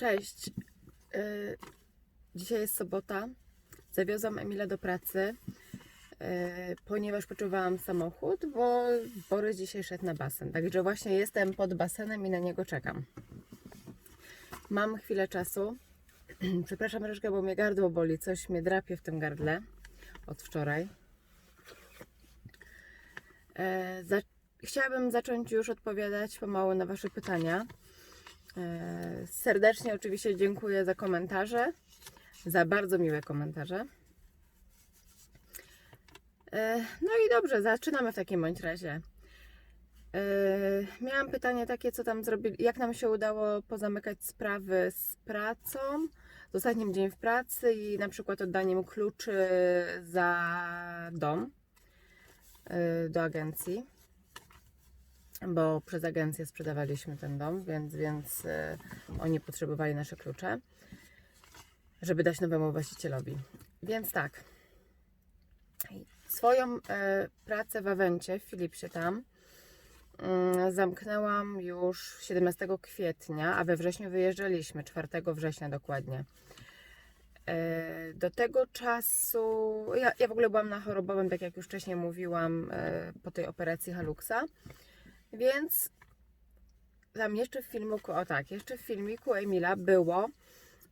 Cześć. Y, Dzisiaj jest sobota. Zawiozłam Emila do pracy, y, ponieważ poczuwałam samochód, bo Borys dzisiaj szedł na basen. Także właśnie jestem pod basenem i na niego czekam. Mam chwilę czasu. Przepraszam troszkę, bo mnie gardło boli. Coś mnie drapie w tym gardle od wczoraj. E, Chciałabym zacząć już odpowiadać pomału na Wasze pytania. E, Serdecznie oczywiście dziękuję za komentarze, za bardzo miłe komentarze. E, No i dobrze, zaczynamy w takim bądź razie. E, Miałam pytanie takie, co tam zrobili, jak nam się udało pozamykać sprawy z pracą, z ostatnim dzień w pracy i na przykład oddaniem kluczy za dom do agencji bo przez agencję sprzedawaliśmy ten dom, więc, więc e, oni potrzebowali nasze klucze, żeby dać nowemu właścicielowi. Więc tak, swoją e, pracę w Awencie, w Philipsie tam, mm, zamknęłam już 17 kwietnia, a we wrześniu wyjeżdżaliśmy, 4 września dokładnie. E, Do tego czasu, ja, ja w ogóle byłam na chorobowym, tak jak już wcześniej mówiłam, po tej operacji Haluxa. Więc tam jeszcze w filmiku, o tak, jeszcze w filmiku Emila było,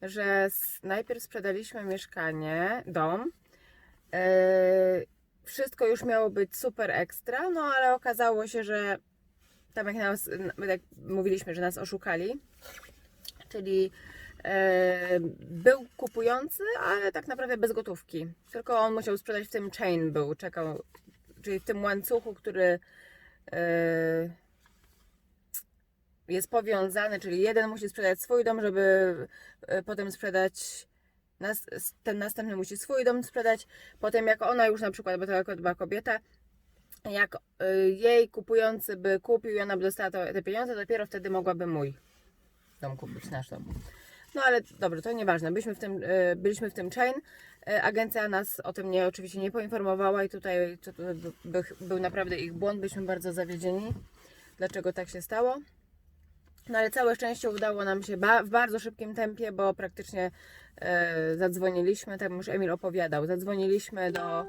że najpierw sprzedaliśmy mieszkanie, dom. Yy, wszystko już miało być super ekstra, no ale okazało się, że tam jak, nas, jak mówiliśmy, że nas oszukali, czyli yy, był kupujący, ale tak naprawdę bez gotówki. Tylko on musiał sprzedać w tym chain był, czekał, czyli w tym łańcuchu, który jest powiązany, czyli jeden musi sprzedać swój dom, żeby yy, potem sprzedać ten następny musi swój dom sprzedać, potem jak ona już na przykład, bo to jako była kobieta, jak yy, jej kupujący by kupił i ona by dostała te pieniądze, dopiero wtedy mogłaby mój dom kupić, nasz dom. No ale dobrze, to nieważne. Byliśmy w tym, yy, byliśmy w tym chain. Yy, Agencja nas o tym nie, oczywiście nie poinformowała i tutaj to, by, był naprawdę ich błąd. Byliśmy bardzo zawiedzieni, dlaczego tak się stało. No ale całe szczęście udało nam się ba- w bardzo szybkim tempie, bo praktycznie e, zadzwoniliśmy, tak już Emil opowiadał, zadzwoniliśmy do, e,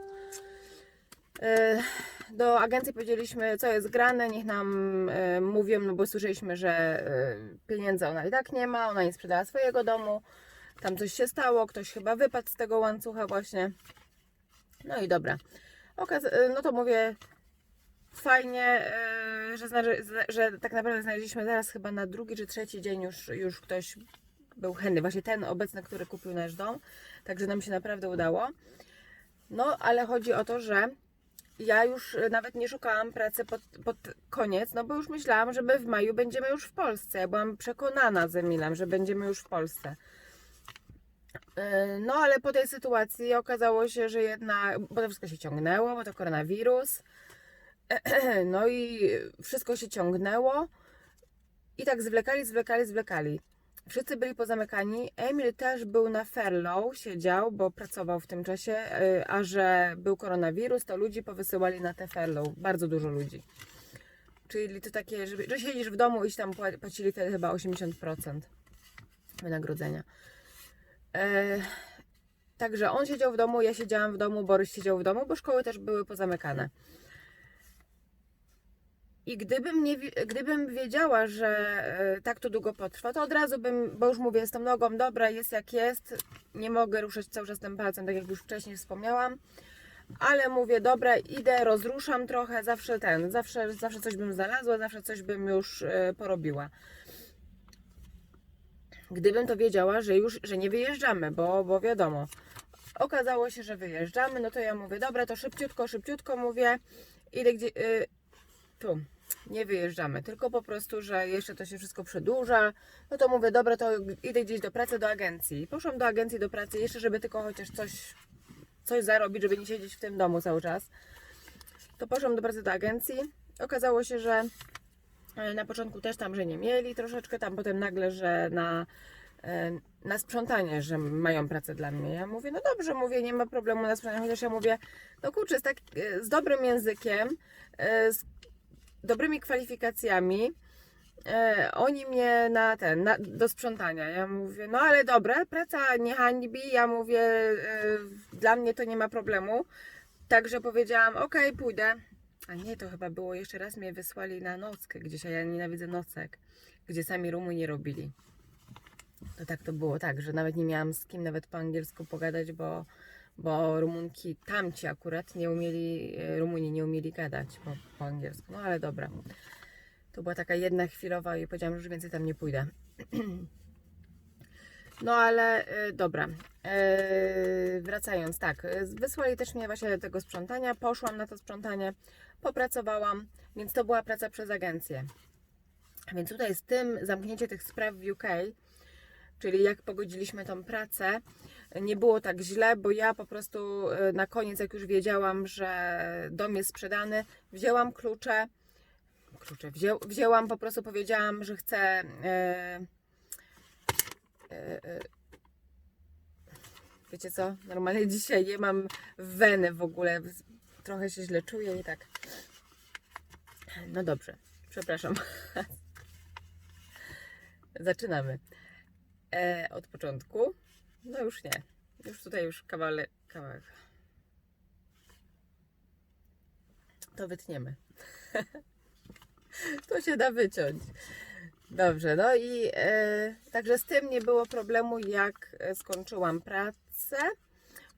do agencji, powiedzieliśmy co jest grane, niech nam e, mówią, no bo słyszeliśmy, że e, pieniędzy ona i tak nie ma, ona nie sprzedała swojego domu, tam coś się stało, ktoś chyba wypadł z tego łańcucha właśnie. No i dobra. E, no to mówię, fajnie, e, że, że tak naprawdę znaleźliśmy teraz chyba na drugi czy trzeci dzień już, już ktoś był chętny, właśnie ten obecny, który kupił nasz dom, także nam się naprawdę udało. No, ale chodzi o to, że ja już nawet nie szukałam pracy pod, pod koniec, no bo już myślałam, że my w maju będziemy już w Polsce. Ja byłam przekonana z Emilem, że będziemy już w Polsce. E, No, ale po tej sytuacji okazało się, że jednak, bo to wszystko się ciągnęło, bo to koronawirus. No i wszystko się ciągnęło. I tak zwlekali, zwlekali, zwlekali. Wszyscy byli pozamykani. Emil też był na furlough, siedział, bo pracował w tym czasie, y, a że był koronawirus, to ludzi powysyłali na te furlough. Bardzo dużo ludzi. Czyli to takie, że, że siedzisz w domu i tam pła- płacili wtedy chyba 80% wynagrodzenia. E, Także on siedział w domu, ja siedziałam w domu, Borys siedział w domu, bo szkoły też były pozamykane. I gdybym, nie, gdybym wiedziała, że e, tak to długo potrwa, to od razu bym, bo już mówię, z tą nogą, dobra, jest jak jest, nie mogę ruszać cały czas tym palcem, tak jak już wcześniej wspomniałam, ale mówię, dobra, idę, rozruszam trochę, zawsze ten, zawsze, zawsze coś bym znalazła, zawsze coś bym już e, porobiła. Gdybym to wiedziała, że już, że nie wyjeżdżamy, bo, bo wiadomo, okazało się, że wyjeżdżamy, no to ja mówię, dobra, to szybciutko, szybciutko mówię, idę gdzie, y, tu, nie wyjeżdżamy, tylko po prostu, że jeszcze to się wszystko przedłuża, no to mówię, dobra, to idę gdzieś do pracy, do agencji. Poszłam do agencji, do pracy, jeszcze żeby tylko chociaż coś, coś zarobić, żeby nie siedzieć w tym domu cały czas. To poszłam do pracy do agencji, okazało się, że e, na początku też tam, że nie mieli troszeczkę, tam potem nagle, że na, e, na sprzątanie, że mają pracę dla mnie. Ja mówię, no dobrze, mówię, nie ma problemu na sprzątanie, chociaż ja mówię, no kurczę, z, tak, e, z dobrym językiem, z dobrymi kwalifikacjami, e, oni mnie na ten, na, do sprzątania. Ja mówię, no ale dobra, praca nie hańbi. Ja mówię, e, dla mnie to nie ma problemu. Także powiedziałam, okej, pójdę. A nie, to chyba było jeszcze raz mnie wysłali na nockę gdzieś, a ja nienawidzę nocek, gdzie sami rumu nie robili. To tak to było, tak, że nawet nie miałam z kim nawet po angielsku pogadać, bo, bo Rumunki, tamci akurat nie umieli, e, Rumuni nie umieli gadać po, po angielsku. No ale dobra. To była taka jedna chwilowa i powiedziałam, że już więcej tam nie pójdę. No ale e, dobra. E, wracając, tak. Wysłali też mnie właśnie do tego sprzątania. Poszłam na to sprzątanie, popracowałam, więc to była praca przez agencję. Więc tutaj z tym zamknięcie tych spraw w UK, czyli jak pogodziliśmy tą pracę, nie było tak źle, bo ja po prostu e, na koniec, jak już wiedziałam, że dom jest sprzedany, wzięłam klucze. Klucze wzię, wzięłam, po prostu powiedziałam, że chcę. E, e, wiecie co? Normalnie dzisiaj je mam weny w ogóle. Trochę się źle czuję i tak. No dobrze, przepraszam. Zaczynamy. E, od początku. No już nie. Już tutaj już kawałek. kawałek. To wytniemy. to się da wyciąć. Dobrze, no i e, także z tym nie było problemu, jak e, skończyłam pracę.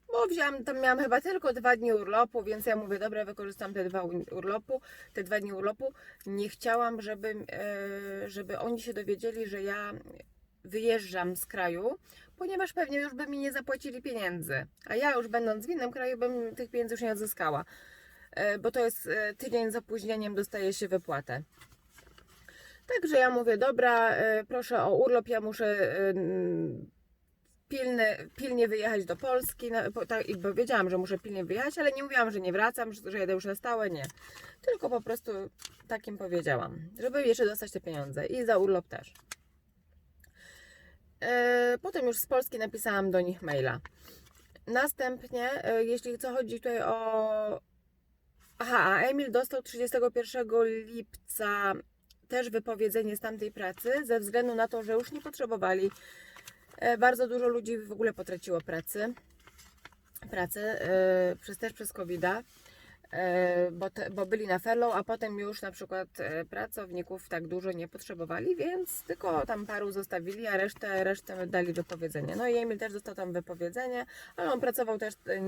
Bo wziąłam, tam miałam chyba tylko dwa dni urlopu, więc ja mówię, dobra, wykorzystam te dwa urlopu, te dwa dni urlopu. Nie chciałam, żeby, e, żeby oni się dowiedzieli, że ja wyjeżdżam z kraju, ponieważ pewnie już by mi nie zapłacili pieniędzy. A ja już będąc w innym kraju, bym tych pieniędzy już nie odzyskała. E, Bo to jest e, tydzień z opóźnieniem, dostaje się wypłatę. Także ja mówię, dobra, e, proszę o urlop, ja muszę pilny, pilnie wyjechać do Polski. Tak, i bo wiedziałam, że muszę pilnie wyjechać, ale nie mówiłam, że nie wracam, że jedę już na stałe, nie. Tylko po prostu takim powiedziałam, żeby jeszcze dostać te pieniądze i za urlop też. E, Potem już z Polski napisałam do nich maila. Następnie, e, jeśli co chodzi tutaj o. Aha, a Emil dostał 31 lipca też wypowiedzenie z tamtej pracy, ze względu na to, że już nie potrzebowali. E, Bardzo dużo ludzi w ogóle potraciło pracy. Pracę przez, też przez covid bo, te, bo byli na furlough, a potem już na przykład e, pracowników tak dużo nie potrzebowali, więc tylko tam paru zostawili, a resztę, resztę dali wypowiedzenie. No i Emil też dostał tam wypowiedzenie, ale on pracował też e,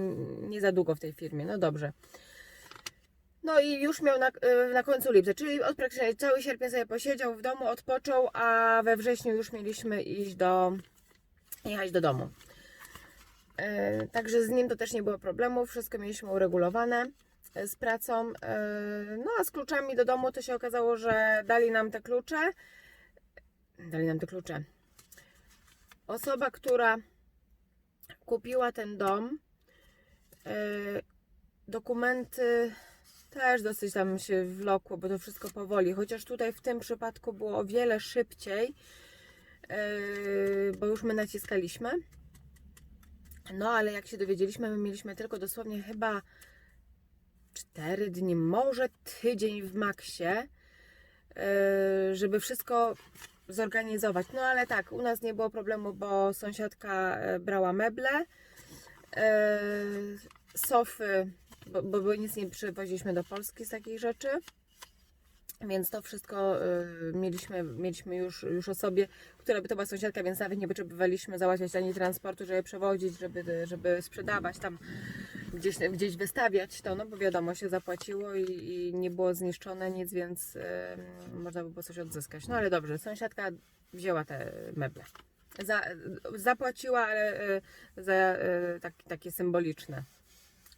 nie za długo w tej firmie. No dobrze. No i już miał na, e, na końcu lipca, czyli od praktycznie cały sierpień sobie posiedział w domu, odpoczął, a we wrześniu już mieliśmy iść do, jechać do domu. E, Także z nim to też nie było problemu, wszystko mieliśmy uregulowane e, z pracą. E, No a z kluczami do domu to się okazało, że dali nam te klucze. Dali nam te klucze. Osoba, która kupiła ten dom, e, dokumenty też dosyć tam się wlokło, bo to wszystko powoli. Chociaż tutaj w tym przypadku było o wiele szybciej, e, bo już my naciskaliśmy. No, ale jak się dowiedzieliśmy, my mieliśmy tylko dosłownie chyba 4 dni, może tydzień w maksie, yy, żeby wszystko zorganizować. No, ale tak, u nas nie było problemu, bo sąsiadka e, brała meble, e, sofy, bo, bo nic nie przywoziliśmy do Polski z takich rzeczy. Więc to wszystko y, mieliśmy, mieliśmy już, już o sobie, która by to była sąsiadka, więc nawet nie potrzebowaliśmy załatwiać ani transportu, żeby przewozić, żeby, żeby sprzedawać tam, gdzieś, gdzieś wystawiać to, no bo wiadomo, się zapłaciło i, i nie było zniszczone nic, więc y, można by było coś odzyskać. No ale dobrze, sąsiadka wzięła te meble. Za, zapłaciła, ale y, za y, tak, takie symboliczne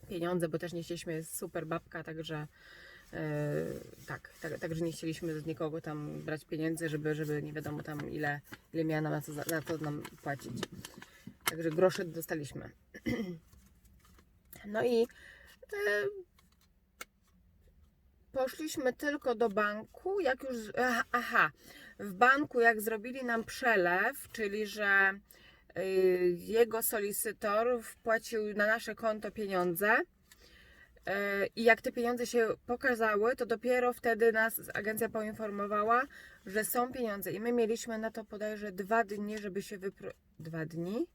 pieniądze, bo też nie chcieliśmy, jest super babka, także E, tak, tak, także nie chcieliśmy z nikogo tam brać pieniędzy, żeby, żeby nie wiadomo tam ile, ile miała nam na za- na to nam płacić. Także grosze dostaliśmy. No i e, poszliśmy tylko do banku, jak już, aha, w banku jak zrobili nam przelew, czyli że y, jego solicytor wpłacił na nasze konto pieniądze, E, I jak te pieniądze się pokazały, to dopiero wtedy nas agencja poinformowała, że są pieniądze. I my mieliśmy na to bodajże dwa dni, żeby się wypro... Dwa dni?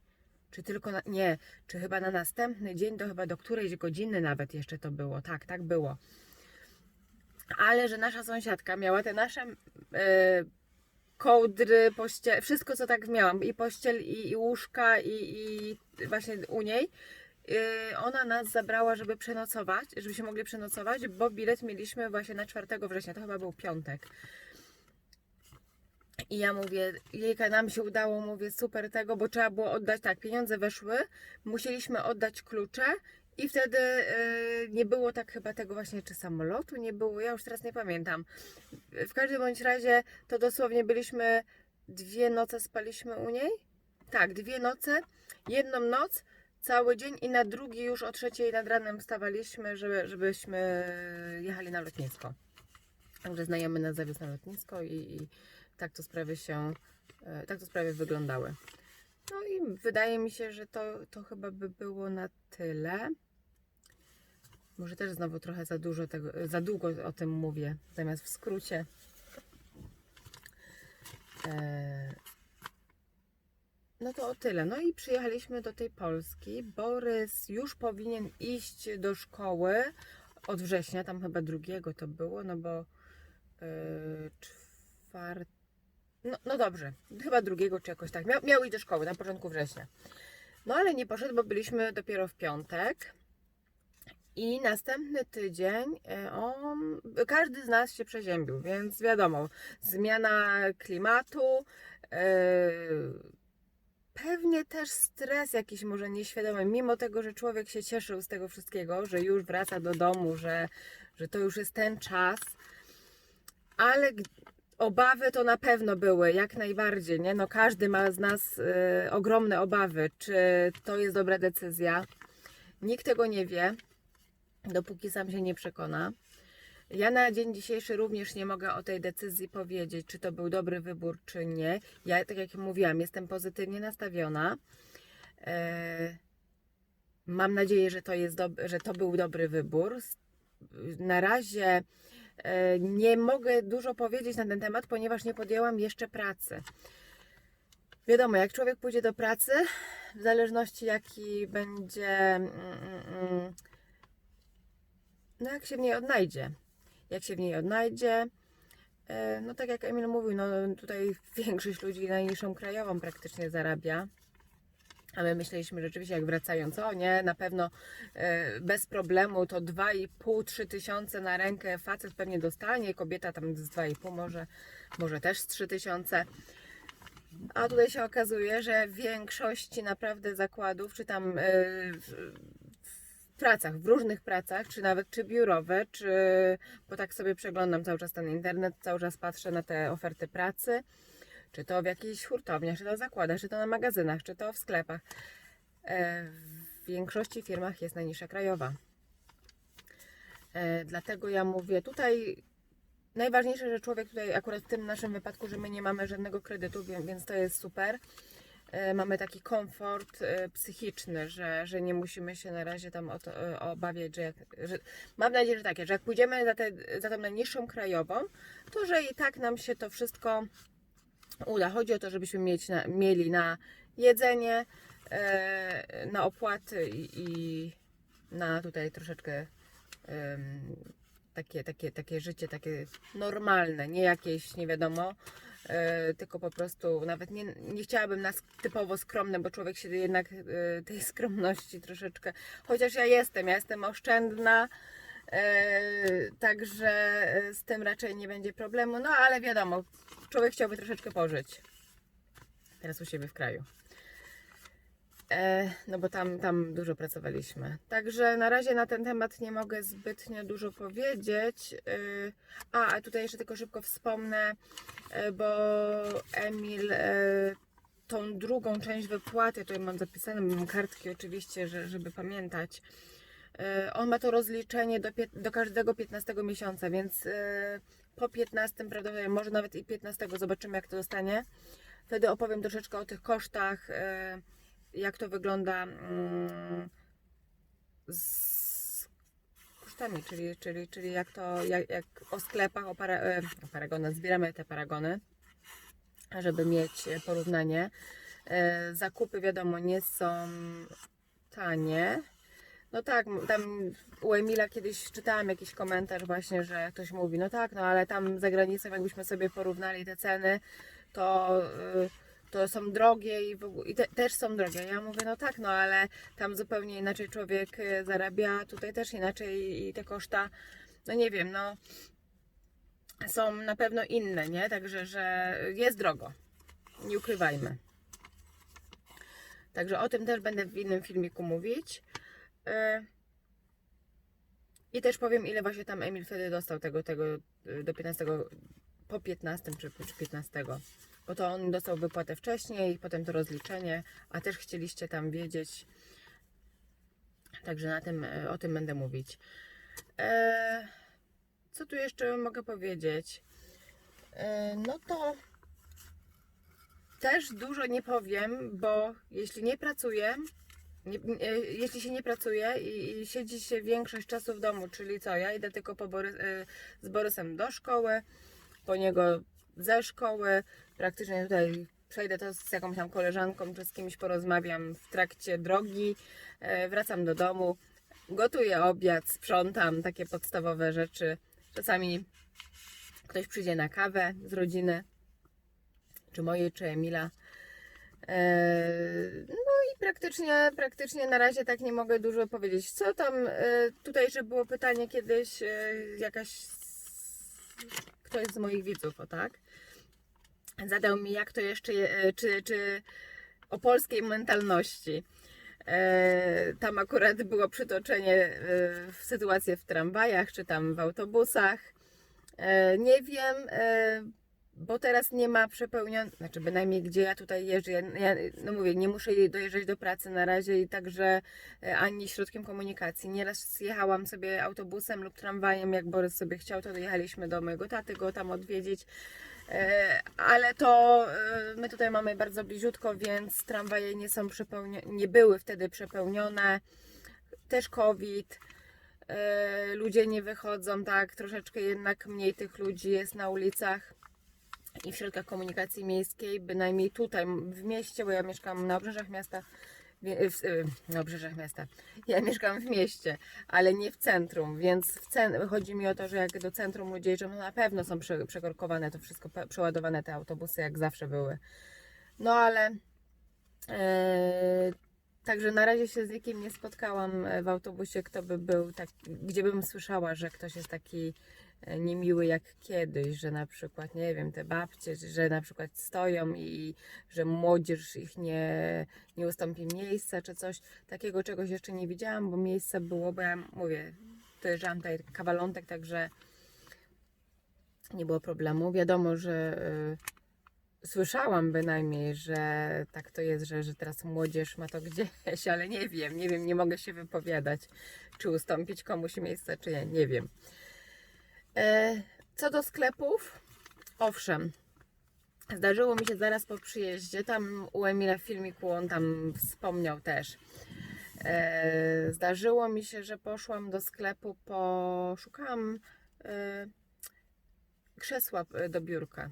Czy tylko na... Nie, czy chyba na następny dzień, to chyba do którejś godziny nawet jeszcze to było. Tak, tak było. Ale że nasza sąsiadka miała te nasze e, kołdry, pościel, wszystko co tak miałam, i pościel, i, i łóżka, i, i właśnie u niej. Yy, Ona nas zabrała, żeby przenocować, żebyśmy mogli przenocować, bo bilet mieliśmy właśnie na 4 września, to chyba był piątek. I ja mówię, jejka, nam się udało, mówię, super tego, bo trzeba było oddać, tak, pieniądze weszły, musieliśmy oddać klucze i wtedy yy, nie było tak chyba tego właśnie, czy samolotu nie było, ja już teraz nie pamiętam. W każdym bądź razie to dosłownie byliśmy, dwie noce spaliśmy u niej, tak, dwie noce, jedną noc, cały dzień i na drugi już o trzeciej nad ranem wstawaliśmy, żeby, żebyśmy jechali na lotnisko. Także znajomy nas na lotnisko i, i tak to sprawy się, e, tak to sprawy wyglądały. No i wydaje mi się, że to, to chyba by było na tyle. Może też znowu trochę za dużo tego, za długo o tym mówię, zamiast w skrócie. E, no to o tyle. No i przyjechaliśmy do tej Polski. Borys już powinien iść do szkoły od września, tam chyba drugiego to było, no bo yy, czwart... No, no dobrze, chyba drugiego czy jakoś tak. Miał, miał iść do szkoły na początku września. No ale nie poszedł, bo byliśmy dopiero w piątek. I następny tydzień e, on, każdy z nas się przeziębił, więc wiadomo, zmiana klimatu, e, pewnie też stres jakiś może nieświadomy, mimo tego, że człowiek się cieszył z tego wszystkiego, że już wraca do domu, że, że to już jest ten czas, ale obawy to na pewno były, jak najbardziej, nie? No każdy ma z nas y, ogromne obawy, czy to jest dobra decyzja. Nikt tego nie wie, dopóki sam się nie przekona. Ja na dzień dzisiejszy również nie mogę o tej decyzji powiedzieć, czy to był dobry wybór, czy nie. Ja, tak jak mówiłam, jestem pozytywnie nastawiona. E, mam nadzieję, że to, jest że to był dobry wybór. Na razie e, nie mogę dużo powiedzieć na ten temat, ponieważ nie podjęłam jeszcze pracy. Wiadomo, jak człowiek pójdzie do pracy, w zależności jaki będzie, mm, mm, mm, no jak się w niej odnajdzie, jak się w niej odnajdzie. E, No tak jak Emil mówił, no tutaj większość ludzi najniższą krajową praktycznie zarabia. A my myśleliśmy rzeczywiście, jak wracając, o nie, na pewno e, bez problemu to 2,5-3 tysiące na rękę facet pewnie dostanie, kobieta tam z 2,5 może, może też z 3 tysiące. A tutaj się okazuje, że w większości naprawdę zakładów, czy tam e, pracach, w różnych pracach, czy nawet czy biurowe, czy bo tak sobie przeglądam cały czas ten internet, cały czas patrzę na te oferty pracy, czy to w jakichś hurtowniach, czy to w zakładach, czy to na magazynach, czy to w sklepach. E, W większości firmach jest najniższa krajowa. E, Dlatego ja mówię, tutaj najważniejsze, że człowiek tutaj, akurat w tym naszym wypadku, że my nie mamy żadnego kredytu, więc to jest super. E, Mamy taki komfort e, psychiczny, że, że nie musimy się na razie tam o to, e, obawiać, że, jak, że mam nadzieję, że takie, że jak pójdziemy za, te, za tą najniższą krajową, to że i tak nam się to wszystko uda. Chodzi o to, żebyśmy mieć na, mieli na jedzenie, na opłaty i, na tutaj troszeczkę takie, takie, takie życie, takie normalne, nie jakieś nie wiadomo, tylko po prostu nawet nie, nie chciałabym nas typowo skromne, bo człowiek się jednak e, tej skromności troszeczkę, chociaż ja jestem, ja jestem oszczędna, e, także e, z tym raczej nie będzie problemu, no ale wiadomo, człowiek chciałby troszeczkę pożyć teraz u siebie w kraju. E, no bo tam, tam dużo pracowaliśmy. Także na razie na ten temat nie mogę zbytnio dużo powiedzieć. E, a, a tutaj jeszcze tylko szybko wspomnę, e, bo Emil tą drugą część wypłaty, tutaj mam zapisane, mam kartki oczywiście, że, żeby pamiętać. On ma to rozliczenie do, do każdego 15 miesiąca, więc po 15 prawdopodobnie, może nawet i 15, zobaczymy jak to zostanie. Wtedy opowiem troszeczkę o tych kosztach, jak to wygląda mm, z kosztami, czyli, czyli, czyli jak to, jak, jak o sklepach, o, para, e, o paragonach, zbieramy te paragony, żeby mieć porównanie. E, Zakupy wiadomo nie są tanie. No tak, tam u Emila kiedyś czytałam jakiś komentarz właśnie, że ktoś mówi, no tak, no ale tam za granicą jakbyśmy sobie porównali te ceny, to, y, to są drogie i, w ogóle, i te, też są drogie. Ja mówię, no tak, no ale tam zupełnie inaczej człowiek y, zarabia, tutaj też inaczej i te koszta, no nie wiem, no są na pewno inne, nie? Także, że jest drogo. Nie ukrywajmy. Także o tym też będę w innym filmiku mówić. Y, I też powiem, ile właśnie tam Emil wtedy dostał tego, tego y, do 15, po 15 czy, czy 15. Bo to on dostał wypłatę wcześniej, potem to rozliczenie, a też chcieliście tam wiedzieć. Także na tym, y, o tym będę mówić. E, co tu jeszcze mogę powiedzieć? E, no to też dużo nie powiem, bo jeśli nie pracuję, nie, nie, jeśli się nie pracuje i, i siedzi się większość czasu w domu, czyli co, ja idę tylko po y, z Borysem do szkoły, po niego ze szkoły, praktycznie tutaj przejdę to z jakąś tam koleżanką czy z kimś porozmawiam w trakcie drogi, e, wracam do domu, gotuję obiad, sprzątam, takie podstawowe rzeczy. Czasami ktoś przyjdzie na kawę z rodziny, czy mojej, czy Emila. Eee, No i praktycznie, praktycznie na razie tak nie mogę dużo powiedzieć. Co tam, e, tutaj jeszcze było pytanie kiedyś, e, jakaś, ktoś z moich widzów, o tak? Zadał mi, jak to jeszcze, je- e, czy, czy o polskiej mentalności. E, Tam akurat było przytoczenie e, w sytuację w tramwajach, czy tam w autobusach. Nie wiem, bo teraz nie ma przepełnionych, znaczy bynajmniej gdzie ja tutaj jeżdżę, ja, ja, no mówię, nie muszę dojeżdżać do pracy na razie i także e, ani środkiem komunikacji. Nieraz jechałam sobie autobusem lub tramwajem, jak Borys sobie chciał, to dojechaliśmy do mojego taty, go tam odwiedzić. E, Ale to e, my tutaj mamy bardzo bliziutko, więc tramwaje nie są przepełnione, nie były wtedy przepełnione. Też COVID. Ludzie nie wychodzą, tak, troszeczkę jednak mniej tych ludzi jest na ulicach i w środkach komunikacji miejskiej, bynajmniej tutaj w mieście, bo ja mieszkam na obrzeżach miasta, w, na obrzeżach miasta. Ja mieszkam w mieście, ale nie w centrum, więc w cen- chodzi mi o to, że jak do centrum ludzie jeżdżą, no na pewno są prze- przekorkowane, to wszystko przeładowane te autobusy, jak zawsze były. No ale e, Także na razie się z nikim nie spotkałam e, w autobusie, kto by był tak, gdzie bym słyszała, że ktoś jest taki niemiły jak kiedyś, że na przykład, nie wiem, te babcie, że na przykład stoją i że młodzież ich nie, nie ustąpi miejsca czy coś. Takiego czegoś jeszcze nie widziałam, bo miejsce było, bo ja mówię, dojeżdżałam tutaj kawalątek, także nie było problemu. Wiadomo, że y, słyszałam bynajmniej, że tak to jest, że, że teraz młodzież ma to gdzieś, ale nie wiem, nie wiem, nie mogę się wypowiadać, czy ustąpić komuś miejsce, czy nie, nie wiem. E, co do sklepów, owszem, zdarzyło mi się zaraz po przyjeździe, tam u Emila w filmiku on tam wspomniał też, e, zdarzyło mi się, że poszłam do sklepu, po, szukałam e, krzesła do biurka.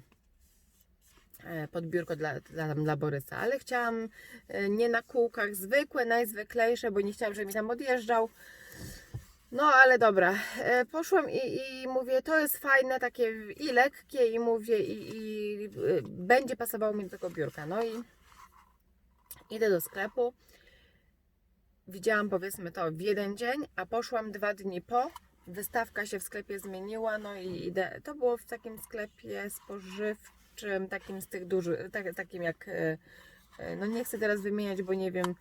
Pod biurko dla, dla, dla Borysa, ale chciałam nie na kółkach, zwykłe, najzwyklejsze, bo nie chciałam, żeby mi tam odjeżdżał. No ale dobra, e, poszłam i, i mówię, to jest fajne, takie i lekkie i mówię, i, i e, będzie pasowało mi do tego biurka. No i idę do sklepu, widziałam powiedzmy to w jeden dzień, a poszłam dwa dni po, wystawka się w sklepie zmieniła, no i idę, to było w takim sklepie spożywczym, takim z tych dużych, tak, takim jak, e, no nie chcę teraz wymieniać, bo nie wiem,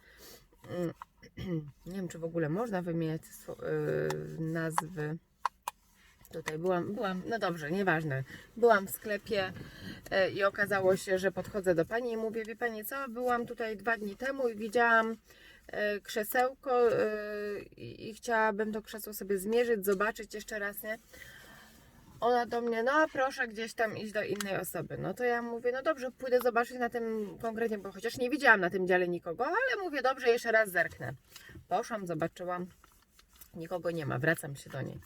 mm, nie wiem czy w ogóle można wymieniać e, nazwy. Tutaj byłam, byłam, no dobrze, nieważne. Byłam w sklepie e, i okazało się, że podchodzę do pani i mówię, wie pani co, byłam tutaj dwa dni temu i widziałam e, krzesełko e, i chciałabym to krzesło sobie zmierzyć, zobaczyć jeszcze raz, nie? Ona do mnie, no proszę gdzieś tam iść do innej osoby. No to ja mówię, no dobrze, pójdę zobaczyć na tym konkretnie, bo chociaż nie widziałam na tym dziale nikogo, ale mówię, dobrze, jeszcze raz zerknę. Poszłam, zobaczyłam. Nikogo nie ma, wracam się do niej.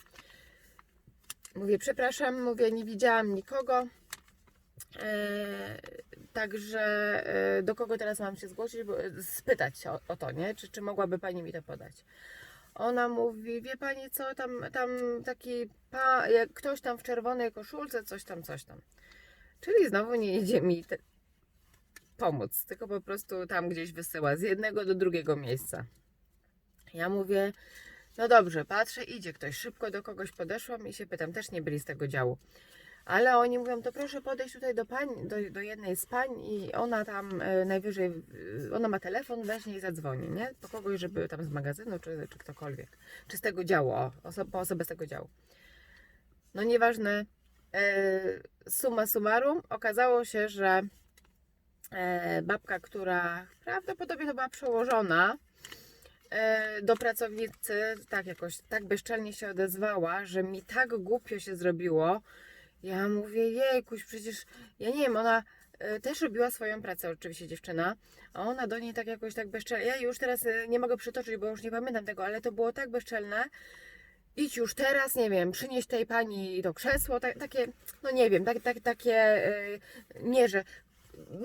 Mówię, przepraszam, mówię, nie widziałam nikogo. E, także e, do kogo teraz mam się zgłosić, bo, spytać się o, o to, nie? Czy, czy mogłaby Pani mi to podać? Ona mówi, wie Pani co, tam, tam taki pa, jak ktoś tam w czerwonej koszulce, coś tam, coś tam. Czyli znowu nie idzie mi te, pomóc, tylko po prostu tam gdzieś wysyła z jednego do drugiego miejsca. Ja mówię, no dobrze, patrzę, idzie ktoś. Szybko do kogoś podeszłam i się pytam, też nie byli z tego działu. Ale oni mówią, to proszę podejść tutaj do pań, do, do jednej z pań i ona tam e, najwyżej, e, ona ma telefon, weźmie i zadzwoni, nie? Po kogoś, żeby tam z magazynu, czy, czy ktokolwiek. Czy z tego działu, o, oso, po osobę z tego działu. No nieważne, e, summa summarum, okazało się, że babka, która prawdopodobnie to była przełożona, do pracownicy tak jakoś, tak bezczelnie się odezwała, że mi tak głupio się zrobiło. Ja mówię, jejkuś, przecież, ja nie wiem, ona e, też robiła swoją pracę, oczywiście dziewczyna, a ona do niej tak jakoś tak bezczelnie, ja już teraz e, nie mogę przytoczyć, bo już nie pamiętam tego, ale to było tak bezczelne, idź już teraz, nie wiem, przynieś tej pani to krzesło, tak, takie, no nie wiem, tak, tak, takie, e, nie, że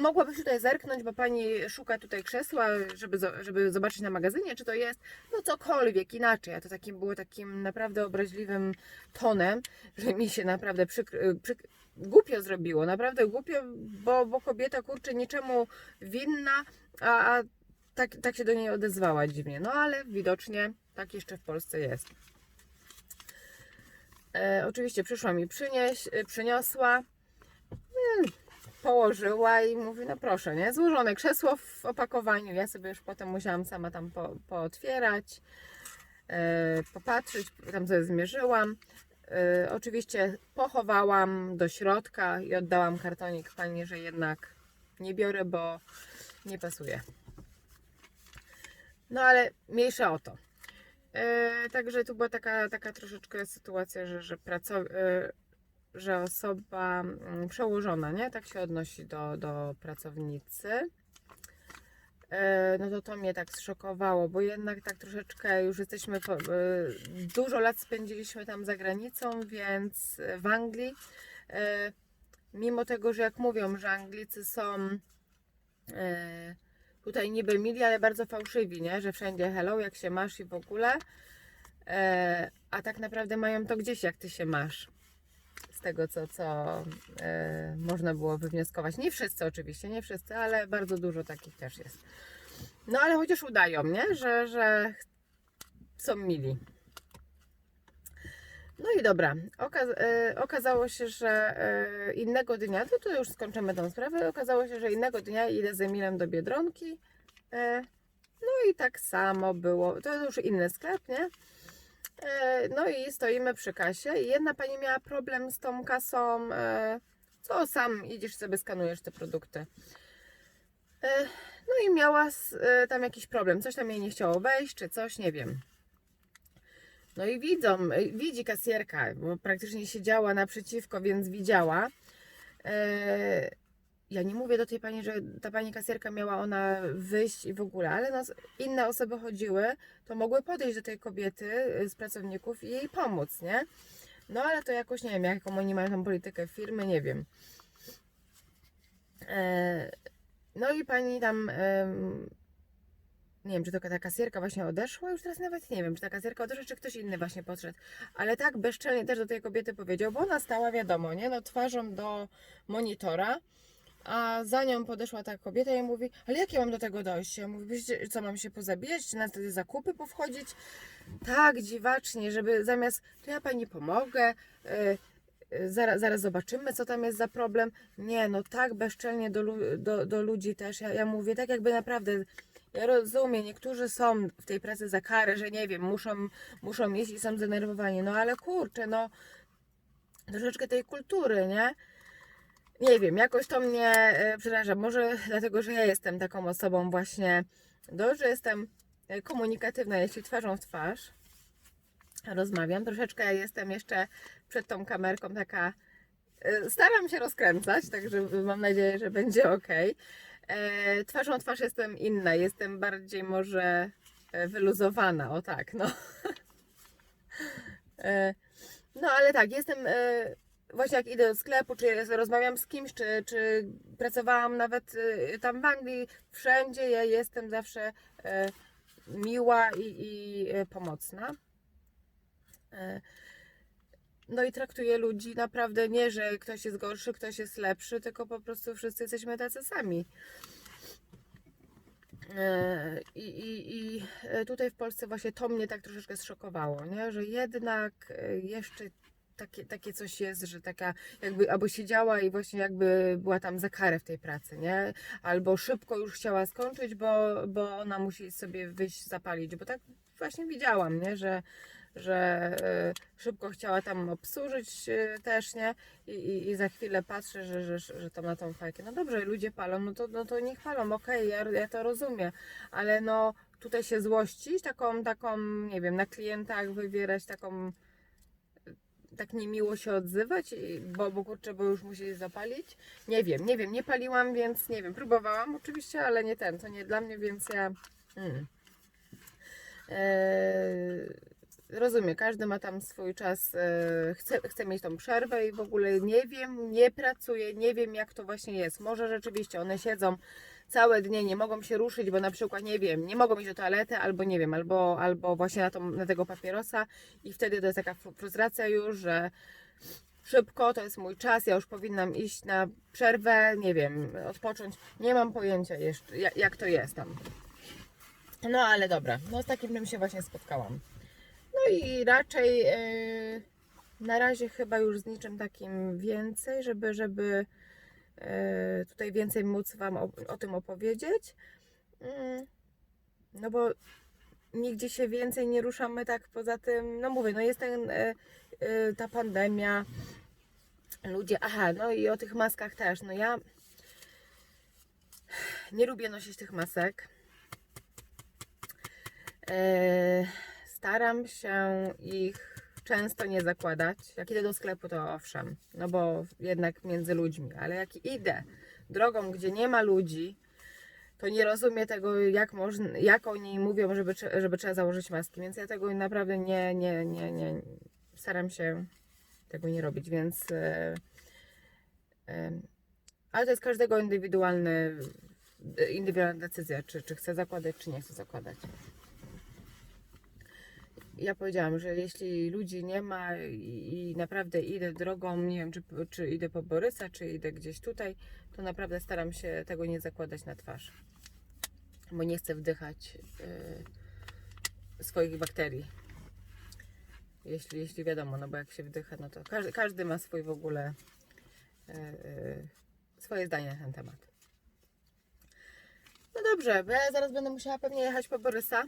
mogłabyś tutaj zerknąć, bo pani szuka tutaj krzesła, żeby, żeby zobaczyć na magazynie, czy to jest, no cokolwiek inaczej. A to takim było takim naprawdę obraźliwym tonem, że mi się naprawdę przykr- przyk- głupio zrobiło, naprawdę głupio, bo, bo kobieta kurczę niczemu winna, a, a tak, tak się do niej odezwała dziwnie. No ale widocznie tak jeszcze w Polsce jest. E, oczywiście przyszła mi przynieść, e, przyniosła położyła i mówi, no proszę, nie? Złożone krzesło w opakowaniu. Ja sobie już potem musiałam sama tam po, pootwierać, e, popatrzeć, tam sobie zmierzyłam. E, oczywiście pochowałam do środka i oddałam kartonik pani, że jednak nie biorę, bo nie pasuje. No ale mniejsza o to. E, także tu była taka, taka troszeczkę sytuacja, że, że pracow- e, że osoba mm, przełożona, nie? Tak się odnosi do, do pracownicy. E, No to to mnie tak zszokowało, bo jednak tak troszeczkę już jesteśmy, e, dużo lat spędziliśmy tam za granicą, więc w Anglii, e, mimo tego, że jak mówią, że Anglicy są tutaj niby mili, ale bardzo fałszywi, nie? Że wszędzie hello, jak się masz i w ogóle, a tak naprawdę mają to gdzieś, jak ty się masz tego, co, co e, można było wywnioskować. Nie wszyscy oczywiście, nie wszyscy, ale bardzo dużo takich też jest. No ale chociaż udają, nie? Że, że są mili. No i dobra, Okaz e, okazało się, że e, innego dnia, to, to już skończymy tą sprawę, okazało się, że innego dnia idę z Emilem do Biedronki. E, no i tak samo było, to już inny sklep, nie? E, No i stoimy przy kasie i jedna pani miała problem z tą kasą, e, co sam idziesz sobie skanujesz te produkty. E, No i miała tam jakiś problem, coś tam jej nie chciało wejść, czy coś, nie wiem. No i widzą, widzi kasjerka, bo praktycznie siedziała naprzeciwko, więc widziała. Ja nie mówię do tej pani, że ta pani kasjerka miała ona wyjść i w ogóle, ale inne osoby chodziły, to mogły podejść do tej kobiety y, z pracowników i jej pomóc, nie? No ale to jakoś nie wiem, jaką oni mają tam politykę firmy, nie wiem. E, no i pani tam, nie wiem, czy to ta kasjerka właśnie odeszła, już teraz nawet nie wiem, czy ta kasjerka odeszła, czy ktoś inny właśnie podszedł. Ale tak bezczelnie też do tej kobiety powiedział, bo ona stała, wiadomo, nie, no twarzą do monitora, a za nią podeszła ta kobieta i mówi, ale jak ja mam do tego dojść? Ja mówię, "Wiecie, co mam się pozabijać, czy na te zakupy powchodzić? Tak, dziwacznie, żeby zamiast, to ja pani pomogę, yy, yy, zaraz, zaraz zobaczymy, co tam jest za problem. Nie, no tak bezczelnie do, do, do ludzi też. Ja, ja mówię, tak jakby naprawdę, ja rozumiem, niektórzy są w tej pracy za karę, że nie wiem, muszą, muszą jeść i są zdenerwowani, no ale kurczę, no troszeczkę tej kultury, nie? Nie wiem, jakoś to mnie e, przeraża. Może dlatego, że ja jestem taką osobą właśnie, do, że jestem e, komunikatywna, jeśli twarzą w twarz rozmawiam. Troszeczkę jestem jeszcze przed tą kamerką taka, e, staram się rozkręcać, także mam nadzieję, że będzie ok. Twarzą w twarz jestem inna, jestem bardziej może wyluzowana, o tak, no. No ale tak, jestem właśnie jak idę do sklepu, czy rozmawiam z kimś, czy, czy pracowałam nawet e, tam w Anglii, wszędzie ja jestem zawsze e, miła i, i e, pomocna. E, No i traktuję ludzi naprawdę nie, że ktoś jest gorszy, ktoś jest lepszy, tylko po prostu wszyscy jesteśmy tacy sami. I, i, I tutaj w Polsce właśnie to mnie tak troszeczkę zszokowało, nie? że jednak jeszcze takie, takie coś jest, że taka jakby albo siedziała i właśnie jakby była tam za karę w tej pracy, nie? Albo szybko już chciała skończyć, bo, bo ona musi sobie wyjść zapalić, bo tak właśnie widziałam, nie? Że, że e, szybko chciała tam obsłużyć e, też, nie? I, i, i za chwilę patrzę, że, że, że tam na tą fajkę. No dobrze, ludzie palą, no to, no to niech palą, okej, ja, ja to rozumiem, ale no tutaj się złościć, taką, taką, nie wiem, na klientach wywierać taką, tak niemiło się odzywać, bo, bo kurczę, bo już musieli zapalić. Nie wiem, nie wiem, nie paliłam, więc nie wiem, próbowałam oczywiście, ale nie ten, to nie dla mnie, więc ja... Mm. Eee, rozumiem, każdy ma tam swój czas, e, chce, chce mieć tą przerwę i w ogóle nie wiem, nie pracuję, nie wiem jak to właśnie jest. Może rzeczywiście one siedzą całe dnie, nie mogą się ruszyć, bo na przykład nie wiem, nie mogą iść do toalety, albo nie wiem, albo, albo właśnie na, tą, na tego papierosa i wtedy to jest taka fru- frustracja już, że szybko, to jest mój czas, ja już powinnam iść na przerwę, nie wiem, odpocząć. Nie mam pojęcia jeszcze, jak, to jest tam. No ale dobra, no z takim bym się właśnie spotkałam. No i raczej yy, na razie chyba już z niczym takim więcej, żeby, żeby tutaj więcej móc Wam o, o tym opowiedzieć. Mm, no bo nigdzie się więcej nie ruszamy tak poza tym, no mówię, no jest ten, yy, yy, ta pandemia, ludzie, aha, no i o tych maskach też, no ja nie lubię nosić tych masek. E, Staram się ich często nie zakładać. Jak idę do sklepu, to owszem, no bo jednak między ludźmi, ale jak idę drogą, gdzie nie ma ludzi, to nie rozumiem tego, jak, można, jak oni mówią, żeby, żeby trzeba założyć maski, więc ja tego naprawdę nie, nie, nie, nie staram się tego nie robić, więc e, e, ale to jest każdego indywidualny, indywidualna decyzja, czy, czy chce zakładać, czy nie chce zakładać ja powiedziałam, że jeśli ludzi nie ma i, naprawdę idę drogą, nie wiem, czy, czy idę po Borysa, czy idę gdzieś tutaj, to naprawdę staram się tego nie zakładać na twarz. Bo nie chcę wdychać y, swoich bakterii. Jeśli, jeśli wiadomo, no bo jak się wdycha, no to każdy, każdy ma swój w ogóle y, y, swoje zdanie na ten temat. No dobrze, bo ja zaraz będę musiała pewnie jechać po Borysa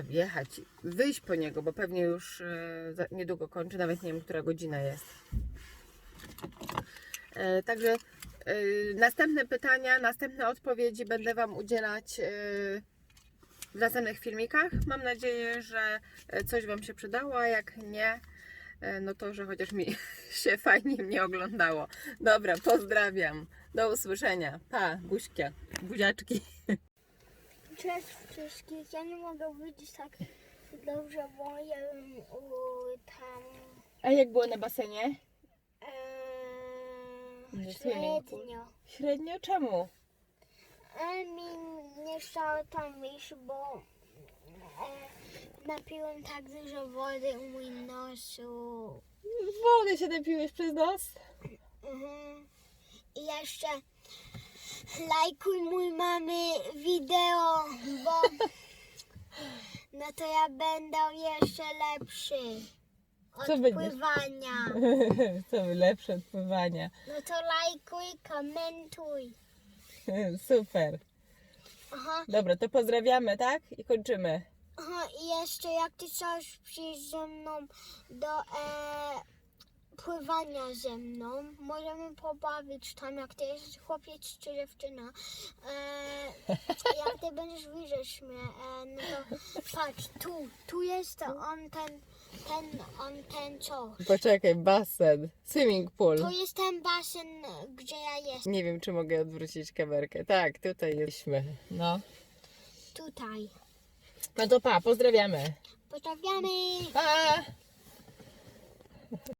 wjechać, wyjść po niego, bo pewnie już e, niedługo kończy, nawet nie wiem, która godzina jest. E, Także e, następne pytania, następne odpowiedzi będę Wam udzielać e, w następnych filmikach. Mam nadzieję, że e, coś Wam się przydało, a jak nie, e, no to, że chociaż mi się fajnie mnie oglądało. Dobra, pozdrawiam. Do usłyszenia. Pa, buźkie, buziaczki. Cześć wszystkich, ja nie mogę wyjść tak dobrze, bo ja bym u, tam A jak było na basenie? e, pool. średnio. Średnio czemu? Ale mi nie chciało tam wyjść, bo e, napiłem tak dużo wody u mój nosu. Wody się napiłeś przez nos? Mhm. I jeszcze lajkuj mój mamy wideo, bo no to ja będę jeszcze lepszy od Co będziesz? pływania. Co lepsze od pływania. No to lajkuj, komentuj. Super. Aha, Dobra, to pozdrawiamy, tak? I kończymy. aha i jeszcze jak ty chcesz przyjść ze mną do e, pływania ze mną, możemy pobawić tam, jak ty jesteś chłopiec czy dziewczyna. E, jak ty będziesz widzieć mnie, e, no to patrz, tu, tu jest on ten, ten, on ten co. Poczekaj, basen. Swimming pool. To jest ten basen, gdzie ja jestem, Nie wiem, czy mogę odwrócić kamerkę. Tak, tutaj jesteśmy. No. tutaj. No to pa, pozdrawiamy. Pozdrawiamy! Pa!